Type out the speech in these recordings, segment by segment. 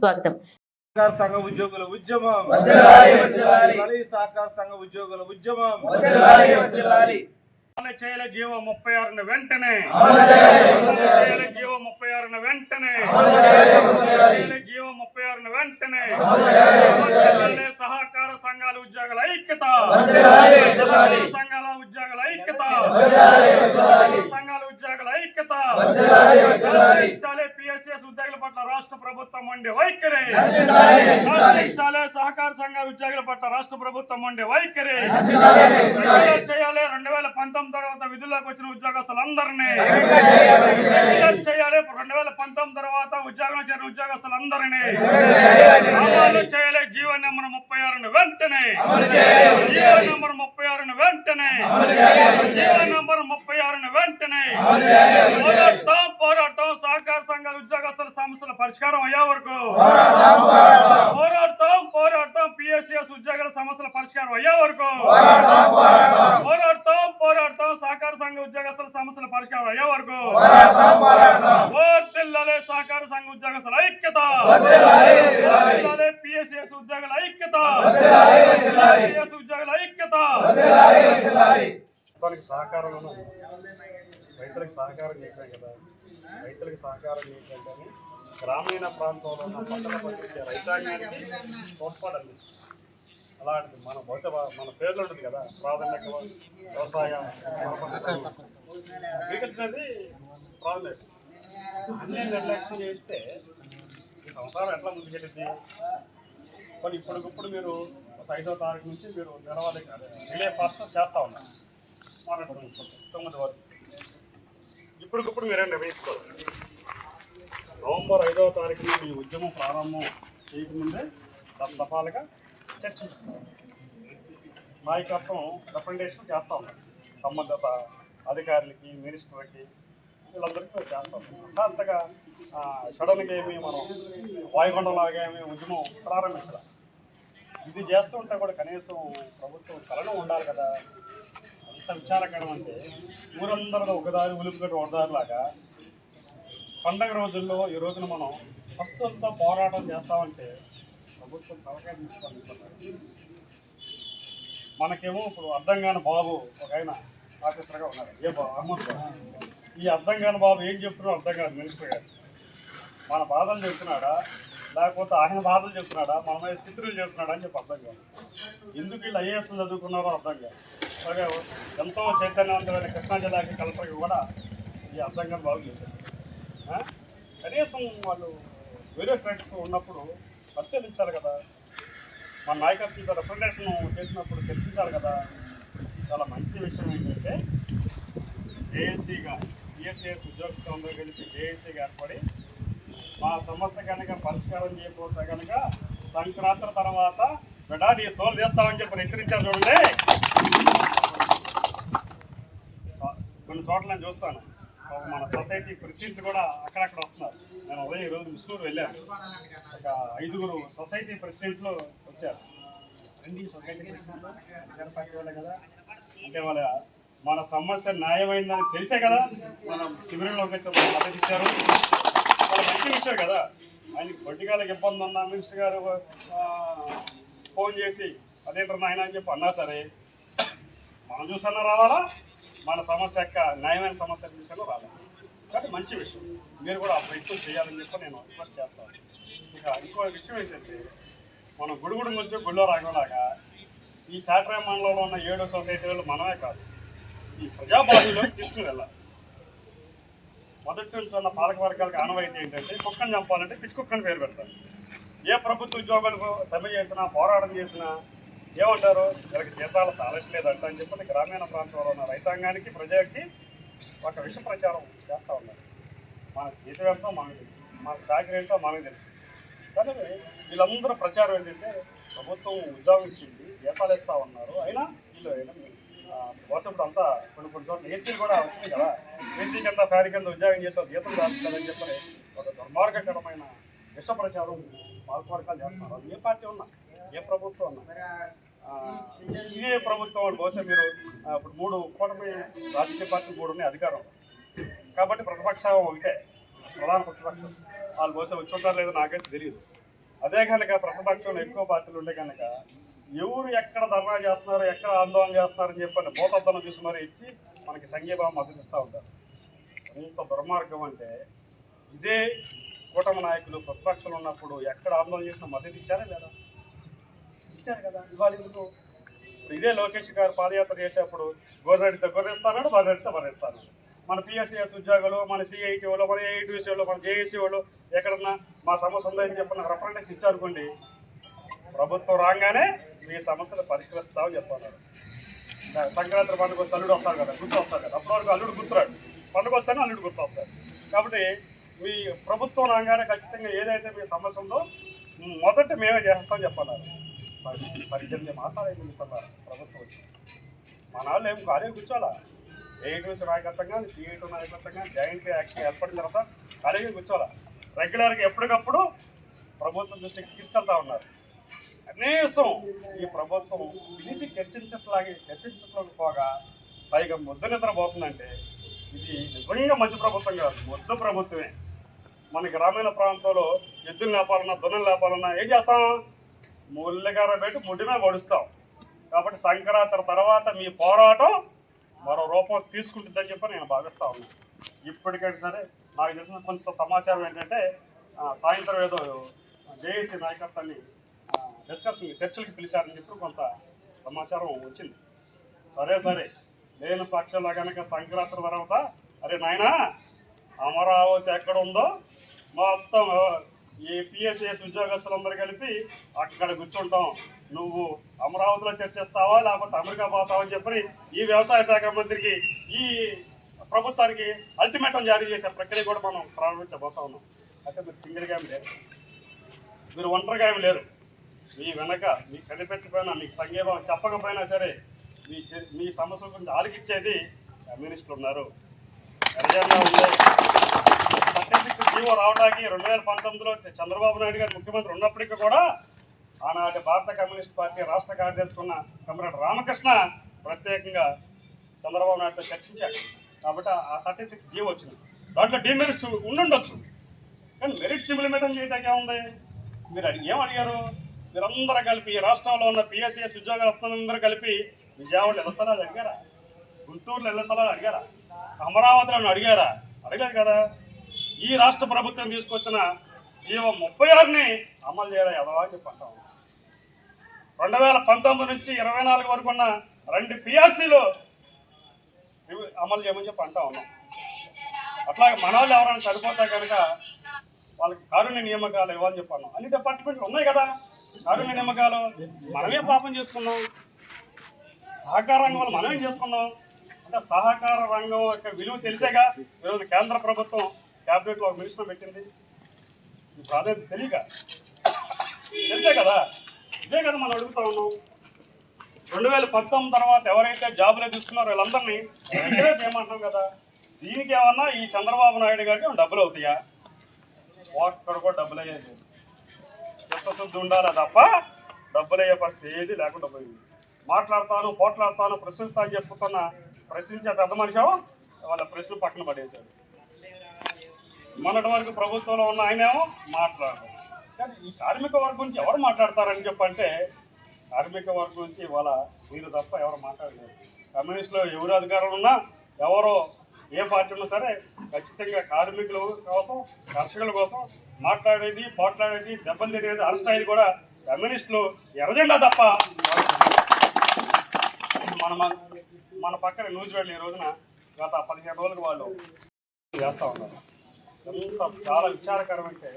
స్వాగతం సహకార సంఘ ఉద్యోగుల ఉద్యమం. సహకార సంఘ ఉద్యోగుల ఉద్యమం. అమలు చేయాలి జీవో ముప్పై ఆరున వెంటనే. చేయాలి, జీవో ముప్పై ఆరున వెంటనే. జీవో ముప్పై ఆరున వెంటనే. సహకార సంఘాల ఉద్యోగుల ఐక్యత. సంఘాల ఉద్యోగుల ఐక్యత. సంఘాల ఉద్యోగుల ఐక్యత. పిఎస్ఎస్ ఉద్యోగుల పట్ల రాష్ట్ర ప్రభుత్వం ఉండే వైఖరి. సహకార సంఘాల ఉద్యోగుల పట్ల రాష్ట్ర ప్రభుత్వం ఉండే వైఖరి. చేయాలి రెండు పంతొమ్మిది తర్వాత విధుల్లోకి వచ్చిన ఉద్యోగస్తులందరినీ చేయాలి, రెండు వేల పంతొమ్మిది తర్వాత ఉద్యోగం చేరిన ఉద్యోగస్తులందరినీ అమలు చేయాలి జీవో నెంబర్ ముప్పై ఆరును వెంటనే. జీవో. నెంబర్ ముప్పై ఆరును వెంటనే. జీవో. నెంబర్ ముప్పై ఆరును వెంటనే. పోరాటం పోరాటం సహకార సంఘాల ఉద్యోగస్తుల సమస్యల పరిష్కారం అయ్యే వరకు. పోరాడతాం పోరాడతాం. పిఎస్సిఎస్ ఉద్యోగుల సమస్యల పరిష్కారం అయ్యే వరకు. పోరాడతాం పోరాడతాం సహకార సంఘ ఉద్యోగస్తుల సమస్యల పరిష్కారం అయ్యే వరకు. వర్ధిల్లాలి సహకార సంఘ ఉద్యోగస్తుల ఐక్యత. పిఎస్సిఎస్ ఉద్యోగుల ఐక్యత. ఉద్యోగుల ఐక్యత. సహకారం రైతులకు సహకారం చేయటం కదా. రైతులకు సహకారం చేయటం కానీ గ్రామీణ ప్రాంతంలో ఉన్న పండించే రైతాంగానికి తోడ్పడండి అలాంటిది మన బహుశా మన పేర్లు ఉంటుంది కదా ప్రాథమిక వ్యవసాయం స్వీకరించినది ప్రాథమిక అన్ని నిర్లక్ష్యం చేస్తే ఈ సంసారం ఎట్లా ముందుకెళ్ళింది కొన్ని ఇప్పటికిప్పుడు మీరు ఒక ఐదో తారీఖు నుంచి మీరు నిలవాలి రిలే ఫాస్ట్ చేస్తూ ఉన్నారు. మాట్లాడుతున్నాం తొమ్మిది వరకు. ఇప్పటికిప్పుడు మీరే నిర్వహించుకోవాలి నవంబర్ ఐదవ తారీఖున మీ ఉద్యమం ప్రారంభం చేయకముందే దఫాలుగా చర్చి నాయకత్వం రిప్రజెంటేషన్ చేస్తూ ఉన్నాం సంబంధిత అధికారులకి మినిస్టర్కి వీళ్ళందరికీ మేము చేస్తూ ఉన్నాం అంతగా సడన్గా ఏమి మనం వాయుగుండంలాగా ఏమి ఉద్యమం ప్రారంభించడం ఇది చేస్తుంటే కూడా కనీసం ప్రభుత్వం చలనం ఉండాలి కదా. అంత విచారకరం అంటే ఊరందరిలో ఒకదారి ఉలిపిగట్టు ఒకదారిలాగా పండగ రోజుల్లో ఈ రోజున మనం వస్తువులతో పోరాటం చేస్తామంటే ప్రభుత్వం తలకాయ తీసుకోవాలి మనకేమో ఇప్పుడు అర్థం కాని బాబు ఒక ఆయన ఆఫీసర్గా ఉన్నారు ఏ బాబు అహ్మద్ ఈ అర్థం కాని బాబు ఏం చెప్తున్నారో అర్థం కాదు మినిస్టర్ గారు. మన బాధలు చెప్తున్నాడా? లేకపోతే ఆయన బాధలు చెప్తున్నాడా? మన మీద చిత్రులు చెప్తున్నాడా అని చెప్పి అర్థం కాదు. ఎందుకు వీళ్ళు ఐఏఎస్ చదువుకున్నారో అర్థం కాదు. అలాగే ఎంతో చైతన్యవంతమైన కృష్ణా జిల్లాకి కలెక్టర్కి కూడా ఈ అర్థం కాని బాగు చెప్పారు కనీసం వాళ్ళు వేరే ట్రైన్స్ ఉన్నప్పుడు పరిశీలించాలి కదా. మన నాయకత్వం రిప్రజెంటేషన్ చేసినప్పుడు చర్చించాలి కదా. చాలా మంచి విషయం ఏంటంటే జేఏసీగా పిఎస్ఏఎస్ ఉద్యోగస్తులందరూ కలిపి జేఏసీగా ఏర్పడి మా సమస్య కనుక పరిష్కారం చేయకపోతే కనుక సంక్రాంతి తర్వాత బిడాడి తోలు తీస్తామని చెప్పి హెచ్చరించారు చూడండి. కొన్ని చోట్ల నేను చూస్తాను. మన సొసైటీ ప్రెసిడెంట్ కూడా అక్కడక్కడ వస్తున్నారు. నేను ఉదయం ఈరోజు మిస్సూరు వెళ్ళాను. ఒక ఐదుగురు సొసైటీ ప్రెసిడెంట్లు వచ్చారు. రెండు సొసైటీ వాళ్ళే కదా అంటే వాళ్ళ మన సమస్య న్యాయమైందని తెలిసే కదా మనం శిబిరంలోకి వచ్చి మనకు మద్దతు ఇచ్చారు మంచి విషయం కదా. ఆయనకి పొలిటికల్కి ఇబ్బంది ఉన్న మినిస్టర్ గారు ఫోన్ చేసి అదేంటారు నాయన? అని చెప్పి అన్నా సరే. మనం చూసన్నా రావాలా? మన సమస్య యొక్క న్యాయమైన సమస్య విషయంలో రాలేదు కానీ మంచి విషయం. మీరు కూడా ఆ ప్రయత్నం చేయాలని చెప్పి నేను రిక్వెస్ట్ చేస్తాను ఇక ఇంకో విషయం ఏంటంటే మనం గుడుగుడు నుంచి గుళ్ళో రాగలాగా ఈ చాట్రా మండలంలో ఉన్న ఏడు సొసైటీలు మనమే కాదు ఈ ప్రజాబాహులోకి తీసుకుని వెళ్ళాలి. మొదటి నుంచి ఉన్న పాలక వర్గాలకు ఆనవాయితీ ఏంటంటే కుక్కను చంపాలంటే పిచ్చి కుక్కను పేరు పెడతారు. ఏ ప్రభుత్వ ఉద్యోగులకు సమ్మె చేసినా పోరాటం చేసినా ఏమంటారు? వీళ్ళకి జీతాలు చాలట్లేదంట అని చెప్పి గ్రామీణ ప్రాంతంలో ఉన్న రైతాంగానికి ప్రజలకి ఒక విష ప్రచారం చేస్తూ ఉన్నారు. మన జీతం ఎంతో మనకు తెలుసు మన చాకరీ ఏంటో మనకు తెలుసు. కానీ వీళ్ళందరూ ప్రచారం ఏంటంటే ప్రభుత్వం ఉద్యోగం ఇచ్చింది జీతాలు ఇస్తూ ఉన్నారు. అయినా వీళ్ళు అయినా అంతా కొన్ని కొన్ని చోట్ల ఏసీలు కూడా వచ్చింది కదా. ఏసీ కింద ఫ్యారీ కింద ఉద్యోగం చేసే జీతం రాస్తుందని చెప్పని ఒక దుర్మార్గకరమైన విష ప్రచారం పాల్పరకాలు చేస్తున్నారు. ఏ పార్టీ ఉన్నా ఏ ప్రభుత్వం ఇదే ప్రభుత్వం వాళ్ళు బహుశా మీరు ఇప్పుడు మూడు కూటమి రాజకీయ పార్టీ మూడు ఉన్నాయి అధికారం. కాబట్టి ప్రతిపక్షం ఒకటే ప్రధాన ప్రతిపక్షం. వాళ్ళు బహుశా వచ్చుంటారు లేదో నాకైతే తెలియదు. అదే కనుక ప్రతిపక్షంలో ఎక్కువ పార్టీలు ఉండే కనుక ఎవరు ఎక్కడ ధర్నా చేస్తున్నారు ఎక్కడ ఆందోళన చేస్తున్నారని చెప్పని భూతద్దనం చూసి మరి ఇచ్చి మనకి సంఘీభావం మద్దతు ఇస్తూ ఉంటారు. ఎంత దుర్మార్గం అంటే ఇదే కూటమి నాయకులు ప్రతిపక్షంలో ఉన్నప్పుడు ఎక్కడ ఆందోళన చేసిన మద్దతు ఇచ్చారా లేదా? ఇచ్చారు కదా. ఇవాళ ఎందుకు? ఇదే లోకేష్ గారు పాదయాత్ర చేసేప్పుడు గొర్రెడితో గొర్రెస్తాడు బర్రెడితో బర్రెస్తాడు మన పిఎస్సిఎస్ ఉద్యోగులు మన సిఐటి వాళ్ళు మన ఏఐటీసీ వాళ్ళు మన జేఏసీ వాళ్ళు ఎక్కడన్నా మా సమస్య ఉందని చెప్పిన రిప్రజెంటేషన్ ఇచ్చారనుకోండి ప్రభుత్వం రాగానే మీ సమస్యలు పరిష్కరిస్తామని చెప్పన్నారు. సంక్రాంతి పండుగ వస్తే అల్లుడు వస్తాడు కదా గుర్తు వస్తాడు కదా. అప్పటి వరకు అల్లుడు గుర్తురాడు. పండుగ వస్తేనే అల్లుడు గుర్తు వస్తాడు. కాబట్టి మీ ప్రభుత్వం రాగానే ఖచ్చితంగా ఏదైతే మీ సమస్య ఉందో మొదట మేమే చేస్తామని చెప్పన్నారు. పద్దెనిమిది మాసాలు అయింది ప్రభుత్వం వచ్చి మన వాళ్ళు ఏం ఖాళీ కూర్చోాలా ఏఐటీసీ నాయకత్వం కానీ సిఐటీ నాయకత్వం కానీ జాయింట్ యాక్షన్ ఏర్పడిన తర్వాత ఖాళీగా కూర్చోాలా రెగ్యులర్గా ఎప్పటికప్పుడు ప్రభుత్వం దృష్టికి తీసుకెళ్తా ఉన్నారు. కనీసం ఈ ప్రభుత్వం పిలిచి చర్చించట్లాగే చర్చించట్లోకి పోగా పైగా ముద్ద నిద్రపోతుందంటే ఇది నిజంగా మంచి ప్రభుత్వం కాదు. ముద్ద ప్రభుత్వమే. మన గ్రామీణ ప్రాంతంలో ఎద్దులు లేపాలన్నా దున్నులు లేపాలన్నా ఏం చేస్తాం? ముళ్ళగార పెట్టి ముడ్డి మీద కాబట్టి సంక్రాంతి తర్వాత మీ పోరాటం మరో రూపం తీసుకుంటుందని చెప్పి నేను భావిస్తా ఉన్నాను ఇప్పటికైనా సరే నాకు తెలిసిన కొంత సమాచారం ఏంటంటే సాయంత్రం ఏదో జేఏసీ నాయకత్వాన్ని డిస్కషన్ చర్చలకు పిలిచారని చెప్పి కొంత సమాచారం వచ్చింది. సరే సరే. లేని పక్షంలో కనుక సంక్రాంతి తర్వాత అరే నాయనా అమరావతి ఎక్కడ ఉందో మొత్తం ఈ పిఎస్ఎస్ ఉద్యోగస్తులందరూ కలిపి అక్కడ కూర్చుంటాం. నువ్వు అమరావతిలో చర్చిస్తావా లేకపోతే అమెరికా పోతావా అని చెప్పి ఈ వ్యవసాయ శాఖ మంత్రికి ఈ ప్రభుత్వానికి అల్టిమేటం జారీ చేసే ప్రక్రియ కూడా మనం ప్రారంభించబోతా ఉన్నాం. అంటే మీరు సింగిల్గా ఏం లేరు. మీరు ఒంటరిగా ఏమి లేరు. మీ వెనక మీకు కనిపించకపోయినా మీకు సంఘీభావం చెప్పకపోయినా సరే మీ చే- మీ సమస్యల గురించి ఆలకిచ్చేది కమ్యూనిస్టులు ఉన్నారు. ఎర్రజెండా జీవో రావడానికి రెండు వేల పంతొమ్మిదిలో చంద్రబాబు నాయుడు గారు ముఖ్యమంత్రి ఉన్నప్పటికీ కూడా ఆనాటి భారత కమ్యూనిస్ట్ పార్టీ రాష్ట్ర కార్యదర్శి ఉన్న కమ్రేడ్ రామకృష్ణ ప్రత్యేకంగా చంద్రబాబు నాయుడుతో చర్చించారు. కాబట్టి ఆ థర్టీ సిక్స్ జీవో వచ్చింది. దాంట్లో డిమెరిట్స్ ఉండుండొచ్చు. కానీ మెరిట్స్ ఇంప్లిమెంట్ చేయడానికి ఏముంది? మీరు అడిగి ఏం అడిగారు? మీరందరూ కలిపి రాష్ట్రంలో ఉన్న పిఎస్సిఎస్ ఉద్యోగులందరూ కలిపి విజయవాడ ఎలా అడిగారా? గుంటూరులో ఎలా అడిగారా? అమరావతిలో అడిగారా? అడగలేదు కదా. ఈ రాష్ట్ర ప్రభుత్వం తీసుకొచ్చిన జీవం ముప్పై ఆరుని అమలు చేయడం ఎదవా అని చెప్పి రెండు వేల పంతొమ్మిది నుంచి ఇరవై నాలుగు వరకు ఉన్న రెండు పిఆర్సీలు అమలు చేయమని చెప్పి అంటా ఉన్నాం. అట్లాగే మన వాళ్ళు ఎవరైనా చనిపోతే కనుక వాళ్ళకి కారుణ్య నియామకాలు ఇవ్వాలని చెప్పాను అన్ని. డిపార్ట్మెంట్లు ఉన్నాయి కదా. కారుణ్య నియామకాలు మనమే పాపం చేసుకున్నాం. సహకార రంగంలో మనమే చేసుకున్నాం? అంటే సహకార రంగం యొక్క విలువ తెలిసేగా ఈరోజు కేంద్ర ప్రభుత్వం క్యాబినెట్లో ఒక మినిస్టర్ పెట్టింది. ఈ ప్రాధాన్యత తెలియక తెలిసే కదా? ఇదే కదా మనం అడుగుతా ఉన్నాం. రెండు వేల పంతొమ్మిది తర్వాత ఎవరైతే జాబులు తీసుకున్నారో వీళ్ళందరినీ వెంటనే చేయమంటున్నాం కదా. దీనికి ఏమన్నా ఈ చంద్రబాబు నాయుడు గారికి డబ్బులు అవుతాయా? ఒక్కడ కూడా డబ్బులు అయ్యేది చిత్తశుద్ధి ఉండాలి తప్ప డబ్బులు అయ్యే పరిస్థితి ఏది లేకుండా పోయింది. మాట్లాడతాను పోట్లాడతాను ప్రశ్నిస్తా అని చెప్పుతున్న ప్రశ్నించే పెద్ద మనిషి వాళ్ళ ప్రశ్న పక్కన పడేశాడు. మొన్నటి వరకు ప్రభుత్వంలో ఉన్న ఆయనేమో మాట్లాడరు. కానీ ఈ కార్మిక వర్గం గురించి ఎవరు మాట్లాడతారని చెప్పంటే కార్మిక వర్గం గురించి ఇవాళ మీరు తప్ప ఎవరు మాట్లాడలేరు. కమ్యూనిస్టులో ఎవరు అధికారం ఉన్నా ఎవరో ఏ పార్టీ ఉన్నా సరే ఖచ్చితంగా కార్మికుల కోసం కర్షకుల కోసం మాట్లాడేది పోట్లాడేది దెబ్బలు తినేది అరెస్ట్ అయ్యేది కూడా కమ్యూనిస్టులు ఎర్రజెండా తప్ప మన- మన పక్కన న్యూస్ వెళ్ళి ఈ రోజున గత పదిహేను రోజులకు వాళ్ళు చేస్తూ ఉన్నారు. ఎంత చాలా విచారకరం అంటే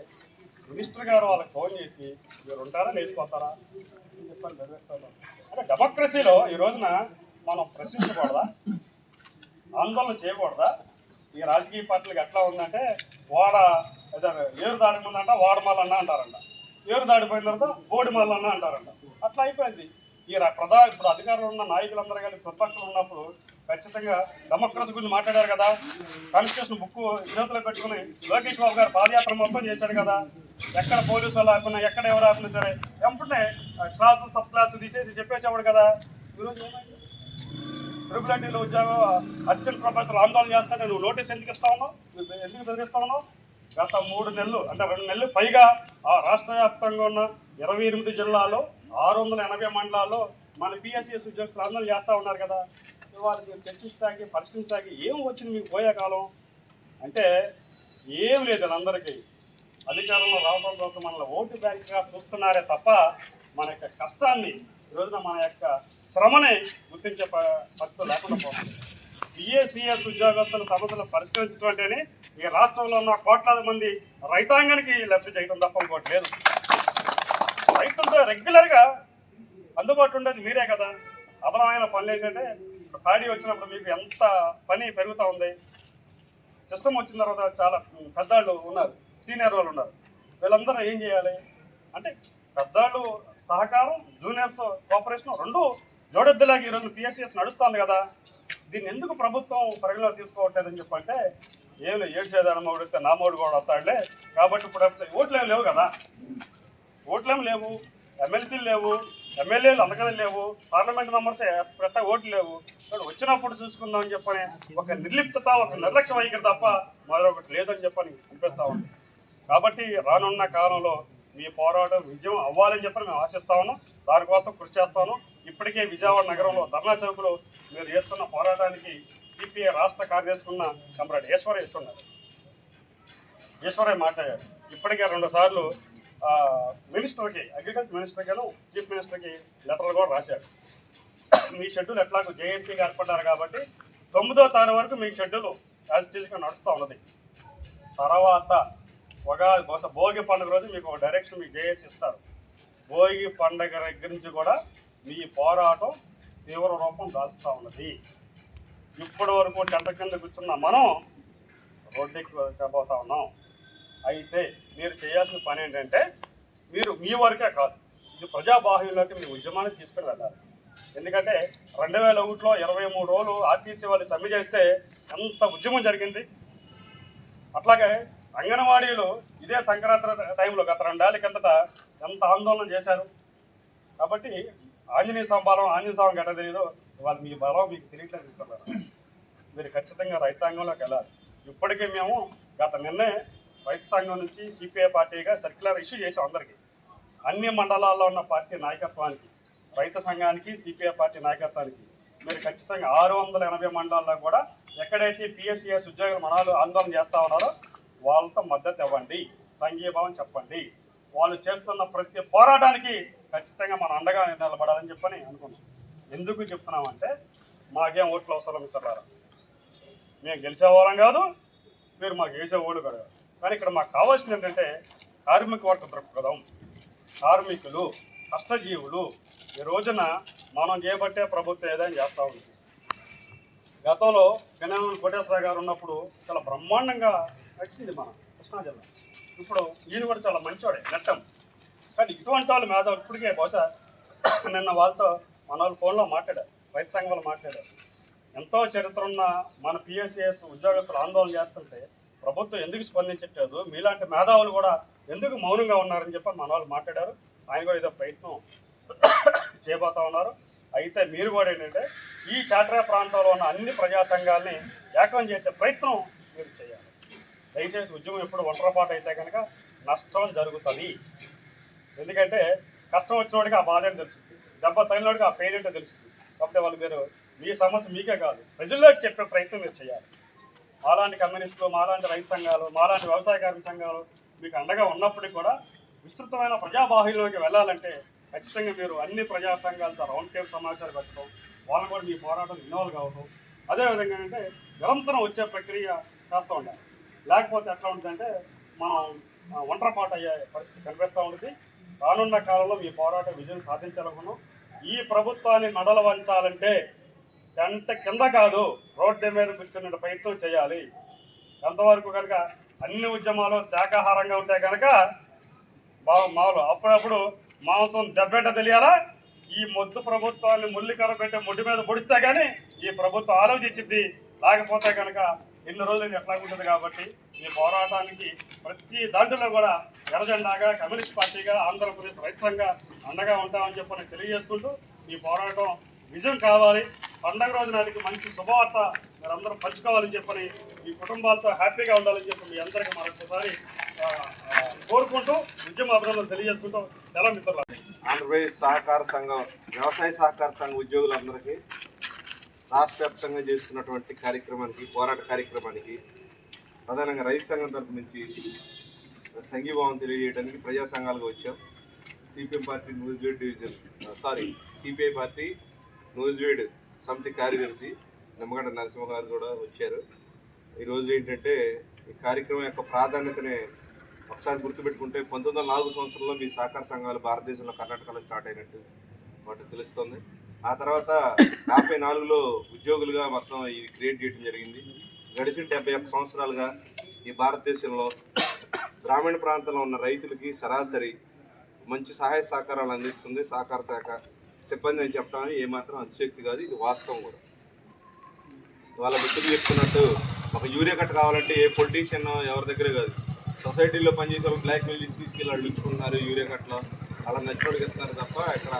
మినిస్టర్ గారు వాళ్ళకి ఫోన్ చేసి మీరు ఉంటారా? లేచిపోతారా? అని చెప్పని అంటే డెమోక్రసీలో ఈ రోజున మనం ప్రశ్నించకూడదా? ఆందోళన చేయకూడదా? ఈ రాజకీయ పార్టీలకు ఎట్లా ఉందంటే వాడ ఏదో ఏరు దాడి ముందంట వాడమల్లన్న అంటారంట. ఏరు దాడిపోయిన తర్వాత గోడిమల్లన్న అంటారంట. అట్లా అయిపోయింది. ఈ ప్రధాన ఇప్పుడు అధికారంలో ఉన్న నాయకులందరూ కానీ ప్రతిపక్షులు ఉన్నప్పుడు ఖచ్చితంగా డెమోక్రసీ గురించి మాట్లాడారు కదా. కాన్స్టిట్యూషన్ బుక్ చేతిలో పెట్టుకుని లోకేష్ బాబు గారు పాదయాత్ర మొత్తం చేశాడు కదా. ఎక్కడ పోలీసు వాళ్ళు ఆపినా ఎక్కడ ఎవరు ఆపినా సరే వెంటనే క్లాసు సబ్ క్లాసు తీసేసి చెప్పేసేవాడు కదా. ఈరోజు ట్రిపుల్ ఐటీలో ఉద్యోగం అసిస్టెంట్ ప్రొఫెసర్ ఆందోళన చేస్తాను నువ్వు నోటీస్ ఎందుకు ఇస్తా ఉన్నావు? నువ్వు ఎందుకు బెదిరిస్తా ఉన్నావు? గత మూడు నెలలు అంటే రెండు నెలలు పైగా ఆ రాష్ట్ర వ్యాప్తంగా ఉన్న ఇరవై ఎనిమిది జిల్లాలో ఆరు వందల ఎనభై మండలాల్లో మన పిఎస్సిఎస్ ఉద్యోగస్తులు ఆందోళన చేస్తూ ఉన్నారు కదా. ఇవాళ మీరు చర్చించడానికి పరిష్కరించడానికి ఏం వచ్చింది మీకు పోయే కాలం? అంటే ఏం లేదు అందరికీ అధికారంలో రావడం కోసం మనల్ని ఓటు బ్యాంక్గా చూస్తున్నారే తప్ప మన యొక్క కష్టాన్ని ఈ రోజున మన యొక్క శ్రమని గుర్తించే ప- పరిస్థితి లేకుండా పోతుంది బిఎస్సిఎస్ ఉద్యోగస్తుల సమస్యలు పరిష్కరించడం అంటేనే ఈ రాష్ట్రంలో ఉన్న కోట్లాది మంది రైతాంగానికి లబ్ధి చేయడం తప్ప ఇంకోటి లేదు. రైతులతో రెగ్యులర్గా అందుబాటు ఉండేది మీరే కదా. అదనమైన పనులు ఏంటంటే పాడి వచ్చినప్పుడు మీకు ఎంత పని పెరుగుతూ ఉంది? సిస్టమ్ వచ్చిన తర్వాత చాలా పెద్దవాళ్ళు ఉన్నారు సీనియర్ వాళ్ళు ఉన్నారు. వీళ్ళందరూ ఏం చేయాలి? అంటే పెద్దవాళ్ళు సహకారం జూనియర్స్ కోఆపరేషన్ రెండు జోడెద్దులాగా ఈరోజు పిఎస్సిఎస్ నడుస్తుంది కదా. దీన్ని ఎందుకు ప్రభుత్వం పరిగణలో తీసుకోవట్లేదని చెప్పంటే ఏం లేదు ఏడు చేదాని మోడితే నా మోడు కూడా వస్తాడులే. కాబట్టి ఇప్పుడు ఓట్లేం లేవు కదా. ఓట్లేం లేవు ఎమ్మెల్సీలు లేవు ఎమ్మెల్యేలు అందుకనే లేవు పార్లమెంట్ మెంబర్స్ పెద్ద ఓట్లు లేవు. కానీ వచ్చినప్పుడు చూసుకుందామని చెప్పని ఒక నిర్లిప్తత ఒక నిర్లక్ష్య వైఖరి తప్ప మరొకటి లేదని చెప్పని అనిపిస్తా ఉంది. కాబట్టి రానున్న కాలంలో మీ పోరాటం విజయం అవ్వాలని చెప్పని మేము ఆశిస్తా ఉన్నాం. దానికోసం కృషి చేస్తాను ఇప్పటికే విజయవాడ నగరంలో ధర్నా చౌక్లో మీరు చేస్తున్న పోరాటానికి సిపిఐ రాష్ట్ర కార్యదర్శికున్న ఉన్న ఈశ్వరయ్య ఇచ్చున్నారు ఈశ్వరయ్య మాట్లాడారు. ఇప్పటికే రెండు సార్లు మినిస్టర్కి అగ్రికల్చర్ మినిస్టర్కి చీఫ్ మినిస్టర్కి లెటర్లు కూడా రాశారు మీ షెడ్యూల్ ఎట్లాగో జేఏసీగా ఏర్పడ్డారు కాబట్టి తొమ్మిదో తారీఖు వరకు మీ షెడ్యూల్ యాజ్ ఇట్ ఈస్గా నడుస్తూ ఉన్నది. తర్వాత ఒక బహుశా భోగి పండుగ రోజు మీకు ఒక డైరెక్షన్ మీకు జేఏసీ ఇస్తారు. భోగి పండుగ దగ్గర నుంచి కూడా మీ పోరాటం తీవ్ర రూపం దాస్తూ ఉన్నది. ఇప్పటి వరకు టెంట కింద కూర్చున్న మనం రోడ్డుకి పోతా ఉన్నాం. అయితే మీరు చేయాల్సిన పని ఏంటంటే మీరు మీ వరకే కాదు ఇది ప్రజాబాహ్యంలోకి మీ ఉద్యమాన్ని తీసుకుని వెళ్ళాలి. ఎందుకంటే రెండు వేల ఒకటిలో ఇరవై మూడు రోజులు ఆర్టీసీ వాళ్ళు సమ్మె చేస్తే ఎంత ఉద్యమం జరిగింది. అట్లాగే అంగన్వాడీలు ఇదే సంక్రాంతి టైంలో గత రెండేళ్ళ కిందట ఎంత ఆందోళన చేశారు. కాబట్టి ఆంజనేయ స్వామి బలం ఆంజనేయ స్వామి గట్ట తెలియదు వాళ్ళు మీ బలం మీకు తెలియట్లేదు చెప్తున్నారు మీరు ఖచ్చితంగా రైతాంగంలోకి వెళ్ళాలి. ఇప్పటికే మేము గత నిన్నే రైతు సంఘం నుంచి సిపిఐ పార్టీగా సర్క్యులర్ ఇష్యూ చేసాం అందరికీ. అన్ని మండలాల్లో ఉన్న పార్టీ నాయకత్వానికి రైతు సంఘానికి సిపిఐ పార్టీ నాయకత్వానికి మీరు ఖచ్చితంగా ఆరు వందల ఎనభై మండలాల్లో కూడా ఎక్కడైతే పిఎస్సిఎస్ ఉద్యోగులు మనాలు ఆందోళన చేస్తూ ఉన్నారో వాళ్ళతో మద్దతు ఇవ్వండి సంఘీభావం చెప్పండి. వాళ్ళు చేస్తున్న ప్రతి పోరాటానికి ఖచ్చితంగా మన అండగా నిలబడాలని చెప్పని అనుకున్నాం ఎందుకు చెప్తున్నామంటే మాకేం ఓట్లు అవసరం ఇచ్చారు మేము గెలిచేవాళ్ళం కాదు మీరు మాకు వేసేవాళ్ళు కాదు. కానీ ఇక్కడ మాకు కావాల్సింది ఏంటంటే కార్మిక వర్గ దృక్పథం కార్మికులు కష్టజీవులు ఈ రోజున మనం చేపట్టే ప్రభుత్వం ఏదైనా చేస్తూ ఉంది. గతంలో గణేవన్ కోటేశ్వర గారు ఉన్నప్పుడు చాలా బ్రహ్మాండంగా నడిచింది మన కృష్ణా జిల్లా. ఇప్పుడు ఈయన కూడా చాలా మంచివాడే నెట్టం. కానీ ఇటువంటి వాళ్ళు మేధావులు ఇప్పటికే బహుశా నిన్న వాళ్ళతో మన వాళ్ళు ఫోన్లో మాట్లాడారు రైతు వాళ్ళు మాట్లాడారు. ఎంతో చరిత్ర ఉన్న మన పిఎస్సిఎస్ ఉద్యోగస్తులు ఆందోళన చేస్తుంటే ప్రభుత్వం ఎందుకు స్పందించట్లేదు? మీలాంటి మేధావులు కూడా ఎందుకు మౌనంగా ఉన్నారని చెప్పి మన వాళ్ళు మాట్లాడారు. ఆయన కూడా ఏదో ప్రయత్నం చేయబోతా ఉన్నారు. అయితే మీరు కూడా ఏంటంటే ఈ చాట్రా ప్రాంతంలో ఉన్న అన్ని ప్రజా సంఘాలని ఏకం చేసే ప్రయత్నం మీరు చేయాలి. దయచేసి ఉద్యమం ఎప్పుడు ఒంటరిపాటు అయితే కనుక నష్టం జరుగుతుంది. ఎందుకంటే కష్టం వచ్చినోడికి ఆ బాధ తెలుస్తుంది. దెబ్బ తగిలినోడికి ఆ పెయిన్ ఏంటో తెలుస్తుంది. కాబట్టి వాళ్ళు మీరు మీ సమస్య మీకే కాదు. ప్రజల్లోకి చెప్పే ప్రయత్నం మీరు చేయాలి. మాలాంటి కమ్యూనిస్టులు మాలాంటి రైతు సంఘాలు మాలాంటి వ్యవసాయ కార్మిక సంఘాలు మీకు అండగా ఉన్నప్పటికీ కూడా విస్తృతమైన ప్రజాబాహ్యంలోకి వెళ్ళాలంటే ఖచ్చితంగా మీరు అన్ని ప్రజా సంఘాలతో రౌండ్ టేబుల్ సమాచారం పెట్టడం వాళ్ళు కూడా మీ పోరాటం ఇన్వాల్వ్ కావడం అదేవిధంగా అంటే నిరంతరం వచ్చే ప్రక్రియ చేస్తూ ఉండాలి. లేకపోతే ఎట్లా ఉంటుందంటే మనం ఒంటరిపాటు అయ్యే పరిస్థితి కనిపిస్తూ ఉంటుంది రానున్న కాలంలో మీ పోరాటం విజయం సాధించాలనుకున్నాం. ఈ ప్రభుత్వాన్ని మెడలు వంచాలంటే గంట కింద కాదు రోడ్డు మీద కూర్చున్న ప్రయత్నం చేయాలి. ఎంతవరకు కనుక అన్ని ఉద్యమాలు శాకాహారంగా ఉంటే కనుక బాగా మాములు అప్పుడప్పుడు మాంసం దెబ్బెంట తెలియాలా? ఈ మొద్దు ప్రభుత్వాన్ని ముల్లికర పెట్టే ముడ్డు మీద పొడిస్తే కానీ ఈ ప్రభుత్వం ఆలోచించింది లేకపోతే కనుక ఎన్ని రోజులు ఎట్లా ఉంటుంది కాబట్టి ఈ పోరాటానికి ప్రతి దాంట్లో కూడా ఎర్రజెండాగా కమ్యూనిస్ట్ పార్టీగా ఆంధ్రప్రదేశ్ రైతాంగా అండగా ఉంటామని చెప్పని తెలియజేసుకుంటూ ఈ పోరాటం విజయం కావాలి. పండగ రోజు నాటికి మంచి శుభవార్త మీరందరూ పంచుకోవాలని చెప్పని ఈ కుటుంబాలతో హ్యాపీగా ఉండాలని చెప్పి మీ అందరికీ మరొకసారి కోరుకుంటూ ఉద్యమ అభినందనలు తెలియజేసుకుంటూ సెలవు మిత్రులు ఆంధ్రప్రదేశ్ సహకార సంఘం వ్యవసాయ సహకార సంఘ ఉద్యోగులందరికీ రాష్ట్ర వ్యాప్తంగా చేస్తున్నటువంటి కార్యక్రమానికి పోరాట కార్యక్రమానికి ప్రధానంగా రైతు సంఘం తరపు నుంచి సంఘీభావం తెలియజేయడానికి ప్రజా సంఘాలుగా వచ్చాం. CPM party Nuzvid division sorry CPI party Nuzvid సమితి కార్యదర్శి నిమ్మగడ్డ నరసింహ గారు కూడా వచ్చారు. ఈరోజు ఏంటంటే ఈ కార్యక్రమం యొక్క ప్రాధాన్యతని ఒకసారి గుర్తుపెట్టుకుంటే పంతొమ్మిది వందల నాలుగు సంవత్సరంలో మీ సహకార సంఘాలు భారతదేశంలో కర్ణాటకలో స్టార్ట్ అయినట్టు వాటి తెలుస్తుంది. ఆ తర్వాత యాభై నాలుగులో ఉద్యోగులుగా మొత్తం ఇవి క్రియేట్ చేయడం జరిగింది. గడిచిన డెబ్బై ఒక్క సంవత్సరాలుగా ఈ భారతదేశంలో గ్రామీణ ప్రాంతంలో ఉన్న రైతులకి సరాసరి మంచి సహాయ సహకారాలు అందిస్తుంది సహకార శాఖ సిబ్బంది అని చెప్పడానికి ఏమాత్రం అతిశక్తి కాదు ఇది వాస్తవం కూడా. వాళ్ళ మిత్రులు చెప్తున్నట్టు ఒక యూరియా కట్ట కావాలంటే ఏ పొలిటీషియన్ ఎవరి దగ్గర కాదు. సొసైటీలో పనిచేసే వాళ్ళు బ్లాక్ మెయిల్ తీసుకెళ్ళి వాళ్ళు ఇచ్చుకుంటున్నారు యూరియా కట్టలో అలా నచ్చినోడికి ఇస్తున్నారు తప్ప ఇక్కడ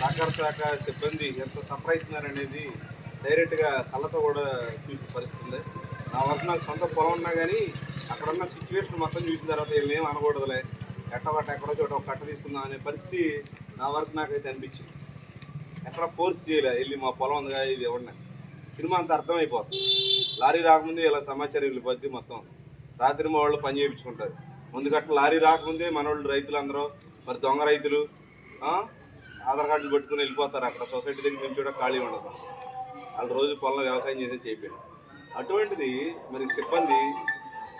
సహకార శాఖ సిబ్బంది ఎంత సఫర్ అవుతున్నారు అనేది డైరెక్ట్గా కళ్ళతో కూడా చూసే పరిస్థితి ఉంది. నా వరకు నాకు సొంత పొలం ఉన్నా కానీ అక్కడ ఉన్న సిచ్యువేషన్ మొత్తం చూసిన తర్వాత వీళ్ళని ఏం అనకూడదులే. ఎట్ట ఒకటి ఎక్కడో చోట ఒక కట్ట తీసుకుందాం అనే పరిస్థితి నా వరకు నాకైతే అనిపించింది. ఎక్కడ ఫోర్స్ చేయలే. వెళ్ళి మా పొలం ఉందిగా ఇది ఇవ్వండి సినిమా అంత అర్థమైపోతుంది. లారీ రాకముందే ఇలా సమాచారం వెళ్ళిపోద్ది మొత్తం. రాత్రి మా వాళ్ళు పని చేయించుకుంటారు. ముందు గట్ల లారీ రాకముందే మన వాళ్ళు రైతులు అందరూ మరి దొంగ రైతులు ఆధార్ కార్డులు పెట్టుకుని వెళ్ళిపోతారు అక్కడ. సొసైటీ దగ్గర నుంచి కూడా ఖాళీ ఉండదు. వాళ్ళు రోజు పొలంలో వ్యవసాయం చేసే చేపారు అటువంటిది మరి సిబ్బంది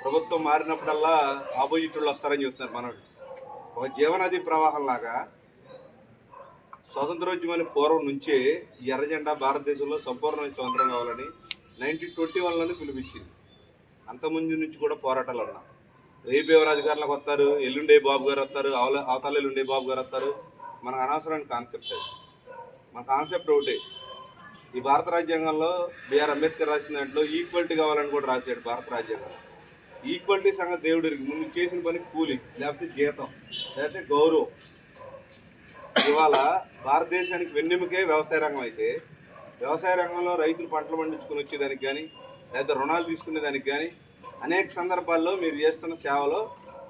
ప్రభుత్వం మారినప్పుడల్లా ఆపోజిట్ వాళ్ళు వస్తారని చెప్తున్నారు మనోళ్ళు. ఒక జీవనది ప్రవాహం లాగా స్వాతంత్రోద్యమాన్ని పూర్వం నుంచే ఎర్రజెండా భారతదేశంలో సంపూర్ణ స్వతంత్రం కావాలని నైన్టీన్ ట్వంటీ వన్లోనే పిలిపించింది. అంతకుముందు నుంచి కూడా పోరాటాలు ఉన్నా రేపు ఎవరు అధికారులకు వస్తారు ఎల్లుండే బాబు గారు వస్తారు అవల అవతల ఎల్లుండే బాబు గారు వస్తారు మనకు అనవసరమైన కాన్సెప్ట్ అది. మన కాన్సెప్ట్ ఒకటే. ఈ భారత రాజ్యాంగంలో బిఆర్ అంబేద్కర్ రాసిన దాంట్లో ఈక్వాలిటీ కావాలని కూడా రాశాడు భారత రాజ్యాంగంలో. ఈక్వాలిటీ సంగతి దేవుడికి ముందు చేసిన పని కూలి లేకపోతే జీతం లేకపోతే గౌరవం. ఇవాళ భారతదేశానికి వెన్నెముకే వ్యవసాయ రంగం అయితే వ్యవసాయ రంగంలో రైతులు పంటలు పండించుకుని వచ్చేదానికి కానీ లేదా రుణాలు తీసుకునేదానికి కానీ అనేక సందర్భాల్లో మీరు చేస్తున్న సేవలో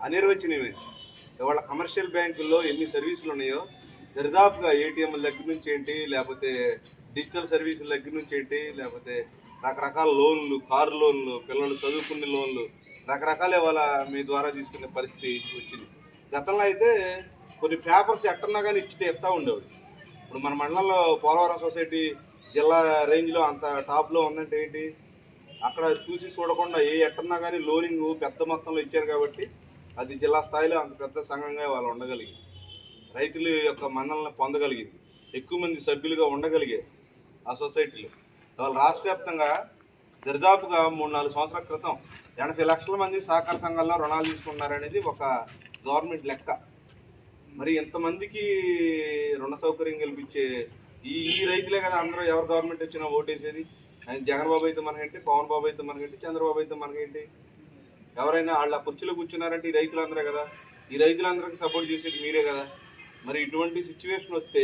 అనిర్వచనీయమైనది ఇవాళ కమర్షియల్ బ్యాంకుల్లో ఎన్ని సర్వీసులు ఉన్నాయో దరిదాపుగా ఏటీఎంల దగ్గర నుంచి ఏంటి లేకపోతే డిజిటల్ సర్వీసుల దగ్గర నుంచి ఏంటి లేకపోతే రకరకాల లోన్లు కారు లోన్లు పిల్లలు చదువుకునే లోన్లు రకరకాల ఇవాళ మీ ద్వారా తీసుకునే పరిస్థితి వచ్చింది. గతంలో అయితే కొన్ని పేపర్స్ ఎట్టన్నా కానీ ఇచ్చితే ఎత్తా ఉండేవాడు ఇప్పుడు మన మండలంలో పోలవరం సొసైటీ జిల్లా రేంజ్లో అంత టాప్లో ఉందంటే ఏంటి? అక్కడ చూసి చూడకుండా ఏ ఎట్టన్నా కానీ లోనింగ్ పెద్ద మొత్తంలో ఇచ్చారు కాబట్టి అది జిల్లా స్థాయిలో అంత పెద్ద సంఘంగా వాళ్ళు ఉండగలిగింది రైతుల యొక్క మన్నలను పొందగలిగింది ఎక్కువ మంది సభ్యులుగా ఉండగలిగారు ఆ సొసైటీలో. వాళ్ళు రాష్ట్ర వ్యాప్తంగా దరిదాపుగా మూడు నాలుగు సంవత్సరాల క్రితం ఎనభై లక్షల మంది సహకార సంఘాల్లో రుణాలు తీసుకున్నారనేది ఒక గవర్నమెంట్ లెక్క. మరి ఎంతమందికి రుణ సౌకర్యం కల్పించే ఈ ఈ రైతులే కదా అందరూ ఎవరు గవర్నమెంట్ వచ్చినా ఓటేసేది? ఆయన జగన్ బాబు అయితే మనకేంటి పవన్ బాబు అయితే మనకేంటి చంద్రబాబు అయితే మనకేంటి? ఎవరైనా వాళ్ళ కుర్చీలో కూర్చున్నారంటే ఈ రైతులందరే కదా. ఈ రైతులందరికీ సపోర్ట్ చేసేది మీరే కదా. మరి ఇటువంటి సిచ్యువేషన్ వస్తే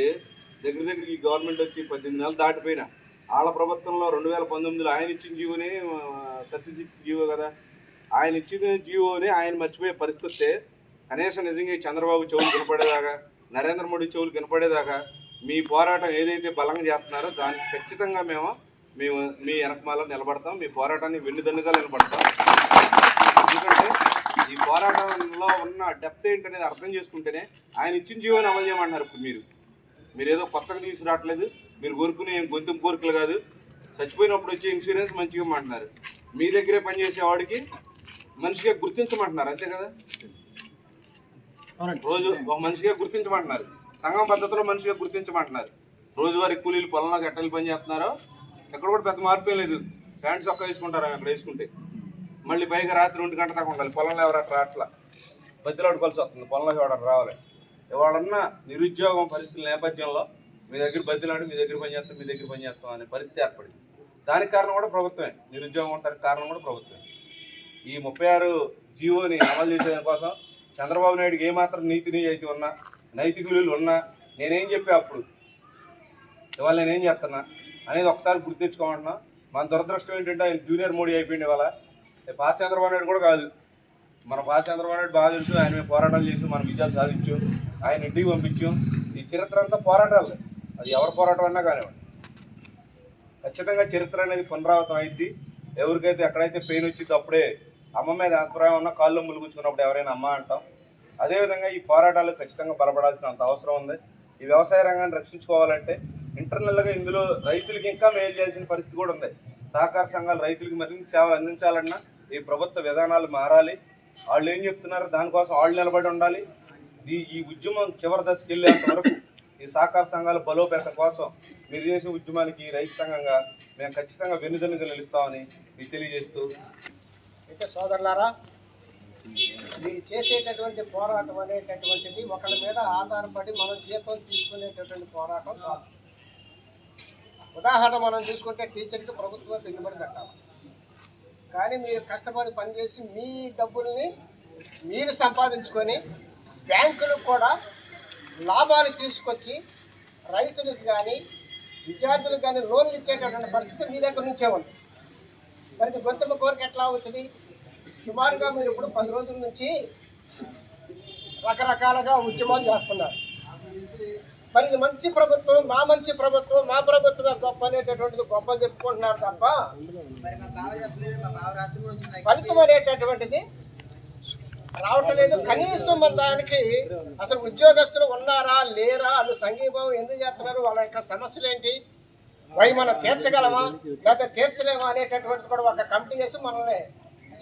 దగ్గర దగ్గర ఈ గవర్నమెంట్ వచ్చి పద్దెనిమిది నెలలు దాటిపోయినా వాళ్ళ ప్రభుత్వంలో రెండు వేల పంతొమ్మిదిలో ఆయన ఇచ్చిన జీవోనే థర్టీ సిక్స్ జీవో కదా. ఆయన ఇచ్చిన జీవోని ఆయన మర్చిపోయే పరిస్థితి వస్తే కనీసం నిజంగా ఈ చంద్రబాబు చెవులు కనపడేదాకా నరేంద్ర మోడీ చెవులు కనపడేదాకా మీ పోరాటం ఏదైతే బలంగా చేస్తున్నారో దానికి ఖచ్చితంగా మేము మేము మీ వెనకమాల నిలబడతాం మీ పోరాటాన్ని వెన్నుదన్నుగా నిలబడతాం. ఎందుకంటే ఈ పోరాటంలో ఉన్న డెప్త్ ఏంటనేది అర్థం చేసుకుంటేనే ఆయన ఇచ్చిన జీవోని అమలు చేయమంటున్నారు ఇప్పుడు మీరు. మీరు ఏదో కొత్తగా తీసుకురావట్లేదు మీరు కోరుకునే గొంతు కోరికలు కాదు. చచ్చిపోయినప్పుడు వచ్చే ఇన్సూరెన్స్ మంచిగా ఇవ్వమంటున్నారు మీ దగ్గరే పనిచేసేవాడికి మనిషిగా గుర్తించమంటున్నారు అంతే కదా? రోజు ఒక మనిషిగా గుర్తించమంటున్నారు. సంఘం పద్ధతిలో మనిషిగా గుర్తించమంటున్నారు. రోజువారీ కూలీలు పొలంలో ఎట్టలు పని చేస్తున్నారో ఎక్కడ కూడా పెద్ద మార్పు లేదు. ప్యాంట్ చొక్క వేసుకుంటారు అక్కడ వేసుకుంటే. మళ్ళీ పైగా రాత్రి ఒంటి గంట దాకా ఉండాలి. పొలంలో ఎవరు అట్లా అట్లా బతిలో అడుకోవాల్సి వస్తుంది. పొలంలో ఎవడ రావాలి. ఎవడన్నా నిరుద్యోగం పరిస్థితుల నేపథ్యంలో మీ దగ్గర బతిలాడి మీ దగ్గర పని చేస్తాం మీ దగ్గర పని చేస్తాం అనే పరిస్థితి ఏర్పడింది. దానికి కారణం కూడా ప్రభుత్వమే. నిరుద్యోగం ఉండడానికి కారణం కూడా ప్రభుత్వమే. ఈ ముప్పై ఆరు జీవోని అమలు చేసేదాని కోసం చంద్రబాబు నాయుడుకి ఏమాత్రం నీతి నిజాయితీ ఉన్నా నైతిక విలువలు ఉన్నా నేనేం చెప్పా అప్పుడు? ఇవాళ నేనేం చేస్తున్నా? అనేది ఒకసారి గుర్తించుకోమంటున్నా మన దురదృష్టం ఏంటంటే ఆయన జూనియర్ మోడీ అయిపోయింది ఇవాళ. పాత చంద్రబాబు నాయుడు కూడా కాదు. మన పాత చంద్రబాబు నాయుడు బాగా తెలుసు ఆయన మీద పోరాటాలు చేసి మన విజయాలు సాధించు ఆయన ఇంటికి పంపించాం. ఈ చరిత్ర అంతా పోరాటాలు. అది ఎవరి పోరాటం అన్నా కానివ్వండి. ఖచ్చితంగా చరిత్ర అనేది పునరావృతం అయింది ఎవరికైతే ఎక్కడైతే పెయిన్ వచ్చిందో అప్పుడే అమ్మ మీద అంతరాయం ఉన్న కాళ్ళు ములుగుచ్చుకున్నప్పుడు ఎవరైనా అమ్మ అంటాం. అదేవిధంగా ఈ పోరాటాలు ఖచ్చితంగా బలపడాల్సినంత అవసరం ఉంది. ఈ వ్యవసాయ రంగాన్ని రక్షించుకోవాలంటే ఇంటర్నల్గా ఇందులో రైతులకి ఇంకా మేలు చేయాల్సిన పరిస్థితి కూడా ఉంది. సహకార సంఘాలు రైతులకి మరింత సేవలు అందించాలన్నా ఈ ప్రభుత్వ విధానాలు మారాలి. వాళ్ళు ఏం చెప్తున్నారు? దానికోసం వాళ్ళు నిలబడి ఉండాలి. ఈ ఈ ఉద్యమం చివరి దశకి వెళ్ళేంత వరకు ఈ సహకార సంఘాల బలోపేతం కోసం మీరు చేసే ఉద్యమానికి రైతు సంఘంగా మేము ఖచ్చితంగా వెన్నుదన్నుగా నిలుస్తామని మీకు తెలియజేస్తూ అయితే సోదరులారా మీరు చేసేటటువంటి పోరాటం అనేటటువంటిది ఒకరి మీద ఆధారపడి మనం జీతం తీసుకునేటటువంటి పోరాటం కాదు. ఉదాహరణ మనం తీసుకుంటే టీచర్కి ప్రభుత్వం పెట్టుబడి కట్టాలి కానీ మీరు కష్టపడి పనిచేసి మీ డబ్బుల్ని మీరు సంపాదించుకొని బ్యాంకులకు కూడా లాభాలు తీసుకొచ్చి రైతులకు కానీ విద్యార్థులకు కానీ లోన్లు ఇచ్చేటటువంటి పరిస్థితి మీ దగ్గర నుంచే ఉంది. మరి గొంతుమ కోరిక ఎట్లా అవుతుంది? సుమారుగా మీరు ఇప్పుడు పది రోజుల నుంచి రకరకాలుగా ఉద్యమాలు చేస్తున్నారు. మరి ఇది మంచి ప్రభుత్వం మా మంచి ప్రభుత్వం మా ప్రభుత్వమే గొప్ప అనేటటువంటిది గొప్ప చెప్పుకుంటున్నారు తప్ప ఫలితం అనేటటువంటిది రావటం లేదు. కనీసం మన దానికి అసలు ఉద్యోగస్తులు ఉన్నారా లేరా వాళ్ళు సంఘీభావం ఎందుకు చేస్తున్నారు? వాళ్ళ యొక్క సమస్యలు ఏంటి? అవి మనం తీర్చగలమా? లేకపోతే తీర్చలేమా అనేటటువంటి కూడా ఒక కమిటీ వేసి మనల్ని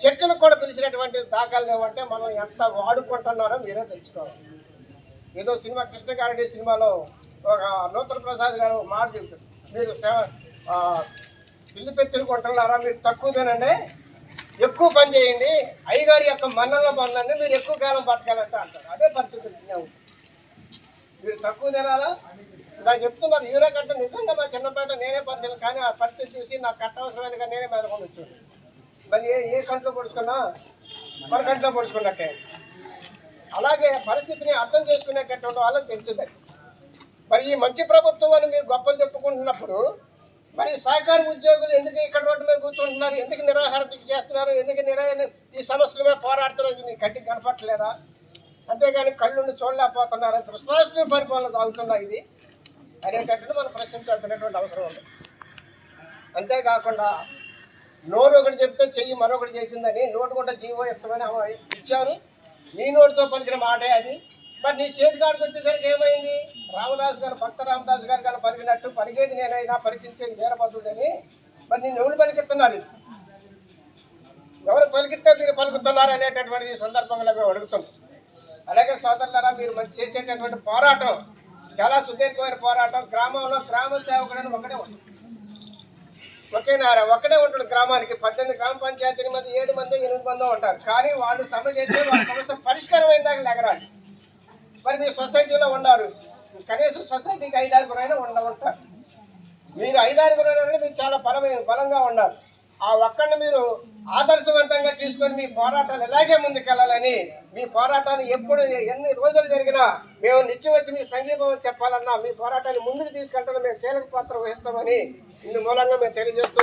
చర్చలకు కూడా పిలిచినటువంటి దాఖలు లేవంటే మనం ఎంత వాడుకుంటున్నారో మీరే తెలుసుకోవాలి. ఏదో సినిమా కృష్ణకారెడ్డి సినిమాలో ఒక నూతన ప్రసాద్ గారు మాట చెబుతారు. మీరు పిల్లి పెత్తులు కొంటున్నారా? మీరు తక్కువ తినండి ఎక్కువ పని చేయండి. అయ్యగారి యొక్క మన్నలో పొందండి. మీరు ఎక్కువ కాలం బతకాలంటే అంటారు. అదే పరిస్థితి మీరు తక్కువ తినాలా? నాకు చెప్తున్నారు. యూరియా కట్ట నిజంగా మా చిన్నపేట నేనే పరిచయం. కానీ ఆ పరిస్థితి చూసి నాకు కట్ట అవసరమైన కానీ నేనే మేరకొని వచ్చాను. మరి ఏ ఏ కంట్లో పొడుచుకున్నా? మన కంట్లో పొడుచుకున్నట్టే. అలాగే పరిస్థితిని అర్థం చేసుకునేటటువంటి వాళ్ళకి తెలిసింది. మరి ఈ మంచి ప్రభుత్వం అని మీరు గొప్పలు చెప్పుకుంటున్నప్పుడు మరి సహకార ఉద్యోగులు ఎందుకు ఇక్కడ రోడ్డు మీద కూర్చుంటున్నారు? ఎందుకు నిరాహార దీక్ష చేస్తున్నారు? ఎందుకు నిరా ఈ సమస్యల మీద పోరాడుతున్నారు? ఇది కంటికి కనపట్లేదా అంతేగాని కళ్ళుండి చూడలేకపోతున్నారు? కృష్ణాష్ట్ర పరిపాలన సాగుతుందా ఇది? అనేటట్టు మనం ప్రశ్నించాల్సినటువంటి అవసరం ఉంది. అంతేకాకుండా నోరు ఒకటి చెప్తే చెయ్యి మరొకటి చేసిందని నోటు కూడా జీవో ఎత్తమని ఇచ్చారు. నీ నోటితో పలికిన మాటే అది. మరి నీ చేతి కాడికి వచ్చేసరికి ఏమైంది? రామదాస్ గారు భక్త రామదాస్ గారు కానీ పలికినట్టు పలికేది నేనైనా పలికించేది వీరభద్రుడని. మరి నేను ఎవరు పలికిస్తున్నారు ఎవరు పలికితే మీరు పలుకుతున్నారు అనేటటువంటి సందర్భంగా మేము అడుగుతున్నాం. అలాగే సోదరులారా మీరు మంచి చేసేటటువంటి పోరాటం చాలా సుదీర్ఘమైన పోరాటం. గ్రామంలో గ్రామ సేవకుడని ఒకటే ఉంటాడు ఒకేనారా ఒక్కడే ఉంటాడు గ్రామానికి. పద్దెనిమిది గ్రామ పంచాయతీ మంది ఏడు మంది ఎనిమిది మంది ఉంటారు. కానీ వాళ్ళు సమ్మె చేస్తే వాళ్ళ సమస్య పరిష్కారం అయిందాక ఎగరాలి మరి మీరు సొసైటీలో ఉన్నారు కనీసం సొసైటీకి ఐదారుగురైనా ఉండ ఉంటారు మీరు ఐదారుగురైనా మీరు చాలా బలమైన బలంగా ఉన్నారు ఆ ఒక్కడిని మీరు ఆదర్శవంతంగా తీసుకొని మీ పోరాటాలు ఎలాగే ముందుకెళ్ళాలని మీ పోరాటాలు ఎప్పుడు ఎన్ని రోజులు జరిగినా మేము నిత్యం వచ్చి మీకు సంఘీభావం చెప్పాలన్నా మీ పోరాటాన్ని ముందుకు తీసుకెళ్ళడం మేము కీలక పాత్ర వహిస్తామని ఇందు మూలంగా మేము తెలియజేస్తూ